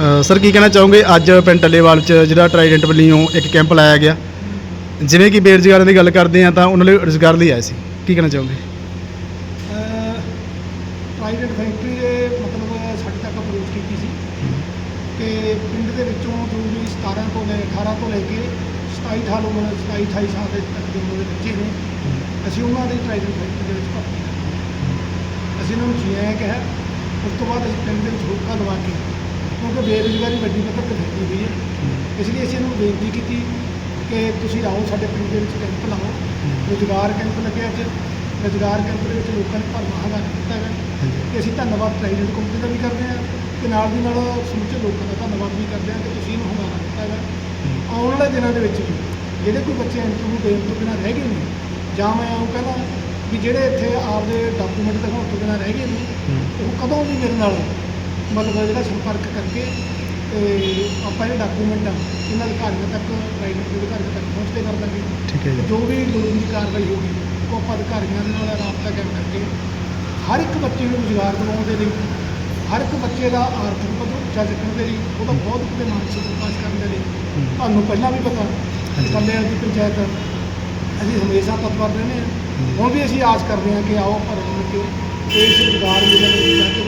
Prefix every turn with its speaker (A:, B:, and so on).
A: Sir, ਕੀ ਕਹਿਣਾ ਚਾਹੋਗੇ? ਅੱਜ ਪਿੰਡ ਟੱਲੇਵਾਲ ਚ ਜਿਹੜਾ ਟਰਾਈਡੈਂਟ ਵੱਲੋਂ ਇੱਕ ਕੈਂਪ ਲਾਇਆ ਗਿਆ। ਜਿਵੇਂ ਕਿ ਬੇਰੁਜ਼ਗਾਰਾਂ ਦੀ ਗੱਲ ਕਰਦੇ ਆ ਤਾਂ ਉਹਨਾਂ ਲਈ ਰੁਜ਼ਗਾਰ ਲਈ ਆਏ ਸੀ। ਕੀ ਕਹਿਣਾ ਚਾਹੋਗੇ?
B: ਪ੍ਰਾਈਵੇਟ ਫੈਕਟਰੀ ਦੇ ਮਤਲਬ ਸਾਡੇ ਤੱਕ ਅਪਰੋਚ ਕੀਤੀ ਸੀ। ਕਿ ਪਿੰਡ ਦੇ ਵਿੱਚੋਂ ਜੋ ਵੀ 17 ਤੋਂ ਲੈ 18 ਤੋਂ ਲੈ ਕੇ 27 ਸਾਲ ਉਮਰ 27 28 ਸਾਲ ਦੇ ਤੱਕ ਦੇ ਉਮਰ ਦੇ ਬੱਚੇ ਨੇ। ਅਸੀਂ ਉਹਨਾਂ ਦੀ ਪ੍ਰਾਈਵੇਟ ਫੈਕਟਰੀ ਦੇ ਵਿੱਚ ਭਰਤੀ ਅਸੀਂ ਉਹਨਾਂ ਨੂੰ ਜੀ ਕਿਹਾ, ਉਸ ਤੋਂ ਬਾਅਦ ਅਸੀਂ ਪਿੰਡ ਦੇ ਵਿੱਚ ਰੋਕਾ ਲਵਾ ਕੇ ਕਿਉਂਕਿ ਬੇਰੁਜ਼ਗਾਰੀ ਵੱਡੀ ਪੱਧਰ ਤੇ ਫੈਲੀ ਹੋਈ ਹੈ। ਇਸ ਲਈ ਅਸੀਂ ਇਹਨੂੰ ਬੇਨਤੀ ਕੀਤੀ ਕਿ ਤੁਸੀਂ ਆਓ ਸਾਡੇ ਪਿੰਡ ਦੇ ਵਿੱਚ ਕੈਂਪ ਲਾਓ। ਰੁਜ਼ਗਾਰ ਕੈਂਪ ਲੱਗਿਆ ਅੱਜ। ਰੁਜ਼ਗਾਰ ਕੈਂਪ ਦੇ ਵਿੱਚ ਲੋਕਾਂ ਨੇ ਭਰਮਾ ਹੰਗਾਮਾ ਕੀਤਾ ਹੈ ਕਿ ਅਸੀਂ ਧੰਨਵਾਦ ਪ੍ਰਾਈਵੇਟ ਕੰਪਨੀ ਦਾ ਵੀ ਕਰਦੇ ਹਾਂ ਤੇ ਨਾਲ ਦੀ ਨਾਲ ਸਮੁੱਚੇ ਲੋਕਾਂ ਦਾ ਧੰਨਵਾਦ ਵੀ ਕਰਦੇ ਹਾਂ ਕਿ ਤੁਸੀਂ ਇਹਨੂੰ ਹੰਗਾਮਾ ਦਿੱਤਾ ਹੈ ਆਉਣ ਵਾਲੇ ਦਿਨਾਂ ਦੇ ਵਿੱਚ ਵੀ ਜਿਹੜੇ ਕੋਈ ਬੱਚੇ ਇੰਟਰਵਿਊ ਦੇਣ ਤੋਂ ਬਿਨਾਂ ਰਹਿ ਗਏ ਨੇ ਜਾਂ ਮੈਂ ਉਹ ਕਹਿੰਦਾ ਵੀ ਜਿਹੜੇ ਇੱਥੇ ਆਪਦੇ ਡਾਕੂਮੈਂਟ ਦਿਖਾਉਣ ਤੋਂ ਬਿਨਾਂ ਰਹਿ ਗਏ ਨੇ ਉਹ ਕਦੋਂ ਵੀ ਮੇਰੇ ਨਾਲ ਮਤਲਬ ਜਿਹੜਾ ਸੰਪਰਕ ਕਰਕੇ ਤੇ ਆਪਾਂ ਇਹ ਡਾਕੂਮੈਂਟ ਆ ਇਹਨਾਂ ਅਧਿਕਾਰੀਆਂ ਤੱਕ ਪ੍ਰਾਈਵੇਟ ਦੇ ਅਧਿਕਾਰੀਆਂ ਤੱਕ ਪਹੁੰਚਦੇ ਕਰ ਦਾਂਗੇ।
A: ਠੀਕ ਹੈ ਜੀ।
B: ਜੋ ਵੀ ਲੋੜੀਂਦੀ ਕਾਰਵਾਈ ਹੋਗੀ ਉਹ ਆਪਾਂ ਅਧਿਕਾਰੀਆਂ ਦੇ ਨਾਲ ਰਾਬਤਾ ਕਾਇਮ ਕਰਕੇ ਹਰ ਇੱਕ ਬੱਚੇ ਨੂੰ ਰੁਜ਼ਗਾਰ ਦਿਵਾਉਣ ਦੇ ਲਈ ਹਰ ਇੱਕ ਬੱਚੇ ਦਾ ਆਰਥਿਕ ਪੱਧਰ ਉੱਚਾ ਚੱਕਣ ਦੇ ਲਈ ਉਹਦਾ ਬਹੁਤ ਤੇ ਮਾਨਸਿਕ ਵਿਕਾਸ ਕਰਨ ਦੇ ਲਈ। ਤੁਹਾਨੂੰ ਪਹਿਲਾਂ ਵੀ ਪਤਾ। ਕੱਲੇ ਦੀ ਪੰਚਾਇਤ ਅਸੀਂ ਹਮੇਸ਼ਾ ਤਤਪਰ ਰਹਿੰਦੇ ਹਾਂ। ਹੁਣ ਵੀ ਅਸੀਂ ਆਸ ਕਰਦੇ ਹਾਂ ਕਿ ਆਓ ਕੇ ਤੇ ਇਸ ਰੁਜ਼ਗਾਰ ਮੇਲੇ ਦੇ ਵਿੱਚ ਜਾ ਕੇ